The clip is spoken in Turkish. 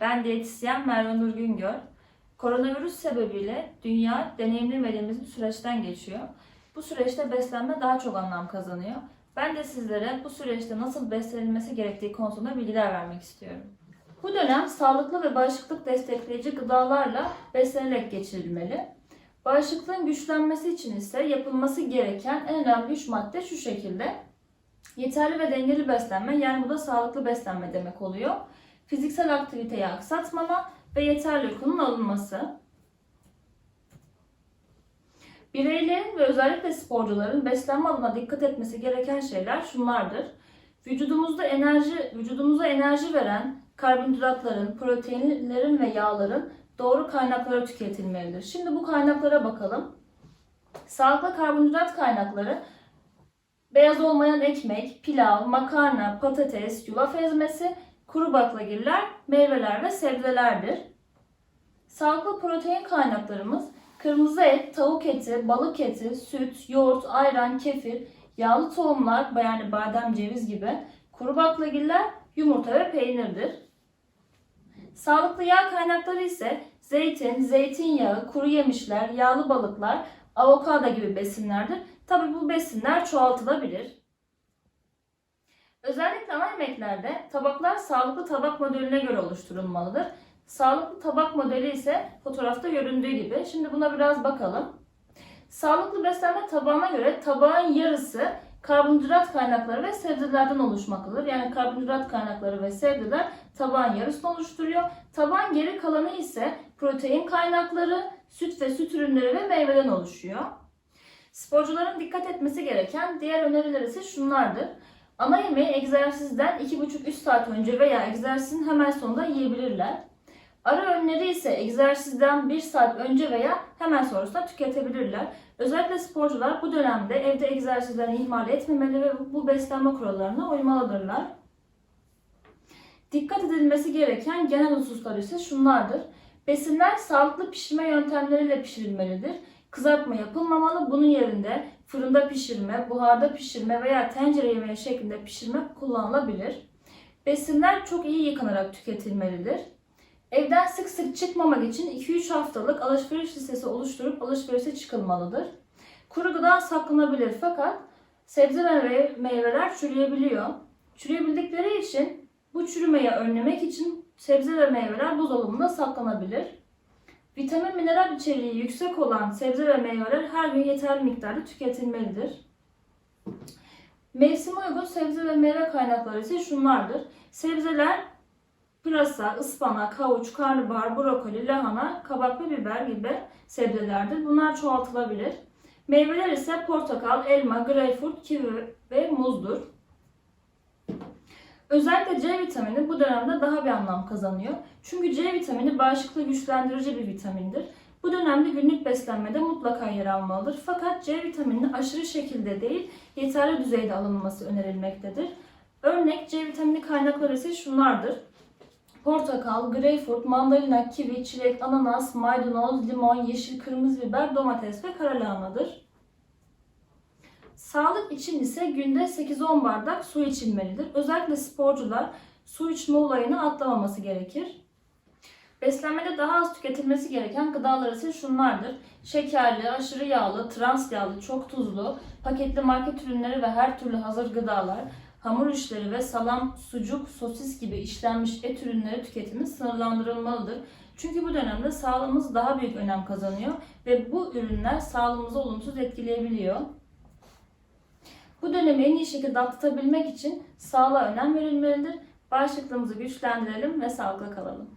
Ben diyetisyen Merve Nur Güngör. Koronavirüs sebebiyle dünya deneyimlemediğimiz bir süreçten geçiyor. Bu süreçte beslenme daha çok anlam kazanıyor. Ben de sizlere bu süreçte nasıl beslenilmesi gerektiği konusunda bilgiler vermek istiyorum. Bu dönem sağlıklı ve bağışıklık destekleyici gıdalarla beslenerek geçirilmeli. Bağışıklığın güçlenmesi için ise yapılması gereken en önemli üç madde şu şekilde. Yeterli ve dengeli beslenme yani bu da sağlıklı beslenme demek oluyor. Fiziksel aktiviteyi aksatmama ve yeterli uykunun alınması. Bireylerin ve özellikle sporcuların beslenme alanına dikkat etmesi gereken şeyler şunlardır. Vücudumuzda enerji, vücudumuza enerji veren karbonhidratların, proteinlerin ve yağların doğru kaynaklara tüketilmelidir. Şimdi bu kaynaklara bakalım. Sağlıklı karbonhidrat kaynakları beyaz olmayan ekmek, pilav, makarna, patates, yulaf ezmesi, kuru baklagiller, meyveler ve sebzelerdir. Sağlıklı protein kaynaklarımız kırmızı et, tavuk eti, balık eti, süt, yoğurt, ayran, kefir, yağlı tohumlar yani badem, ceviz gibi, kuru baklagiller, yumurta ve peynirdir. Sağlıklı yağ kaynakları ise zeytin, zeytinyağı, kuru yemişler, yağlı balıklar, avokado gibi besinlerdir. Tabi bu besinler çoğaltılabilir. Özellikle ana yemeklerde tabaklar sağlıklı tabak modeline göre oluşturulmalıdır. Sağlıklı tabak modeli ise fotoğrafta göründüğü gibi. Şimdi buna biraz bakalım. Sağlıklı beslenme tabağına göre tabağın yarısı karbonhidrat kaynakları ve sebzelerden oluşmaktadır. Yani karbonhidrat kaynakları ve sebzeler tabağın yarısını oluşturuyor. Tabağın geri kalanı ise protein kaynakları, süt ve süt ürünleri ve meyveden oluşuyor. Sporcuların dikkat etmesi gereken diğer öneriler ise şunlardır. Ana yemeği egzersizden 2,5-3 saat önce veya egzersizin hemen sonunda yiyebilirler. Ara öğünleri ise egzersizden 1 saat önce veya hemen sonrasında tüketebilirler. Özellikle sporcular bu dönemde evde egzersizlerini ihmal etmemeli ve bu beslenme kurallarına uymalıdırlar. Dikkat edilmesi gereken genel hususlar ise şunlardır. Besinler sağlıklı pişirme yöntemleriyle pişirilmelidir. Kızartma yapılmamalı. Bunun yerinde fırında pişirme, buharda pişirme veya tencere yemeği şeklinde pişirme kullanılabilir. Besinler çok iyi yıkanarak tüketilmelidir. Evden sık sık çıkmamak için 2-3 haftalık alışveriş listesi oluşturup alışverişe çıkılmalıdır. Kuru gıda saklanabilir fakat sebze ve meyveler çürüyebiliyor. Çürüyebildikleri için bu çürümeyi önlemek için sebze ve meyveler buzdolabında saklanabilir. Vitamin mineral içeriği yüksek olan sebze ve meyveler her gün yeterli miktarda tüketilmelidir. Mevsim uygun sebze ve meyve kaynakları ise şunlardır. Sebzeler pırasa, ıspanak, havuç, karnabahar, brokoli, lahana, kabak ve biber gibi sebzelerdir. Bunlar çoğaltılabilir. Meyveler ise portakal, elma, greyfurt, kivi ve muzdur. Özellikle C vitamini bu dönemde daha bir anlam kazanıyor. Çünkü C vitamini bağışıklığı güçlendirici bir vitamindir. Bu dönemde günlük beslenmede mutlaka yer almalıdır. Fakat C vitamininin aşırı şekilde değil, yeterli düzeyde alınması önerilmektedir. Örnek C vitamini kaynakları ise şunlardır. Portakal, greyfurt, mandalina, kivi, çilek, ananas, maydanoz, limon, yeşil, kırmızı biber, domates ve kara. Sağlık için ise günde 8-10 bardak su içilmelidir. Özellikle sporcular su içme olayını atlamaması gerekir. Beslenmede daha az tüketilmesi gereken gıdalar ise şunlardır. Şekerli, aşırı yağlı, trans yağlı, çok tuzlu, paketli market ürünleri ve her türlü hazır gıdalar, hamur işleri ve salam, sucuk, sosis gibi işlenmiş et ürünleri tüketimi sınırlandırılmalıdır. Çünkü bu dönemde sağlığımız daha büyük önem kazanıyor ve bu ürünler sağlığımızı olumsuz etkileyebiliyor. Bu dönemi en iyi şekilde atlatabilmek için sağlığa önem verilmelidir. Bağışıklığımızı güçlendirelim ve sağlıklı kalalım.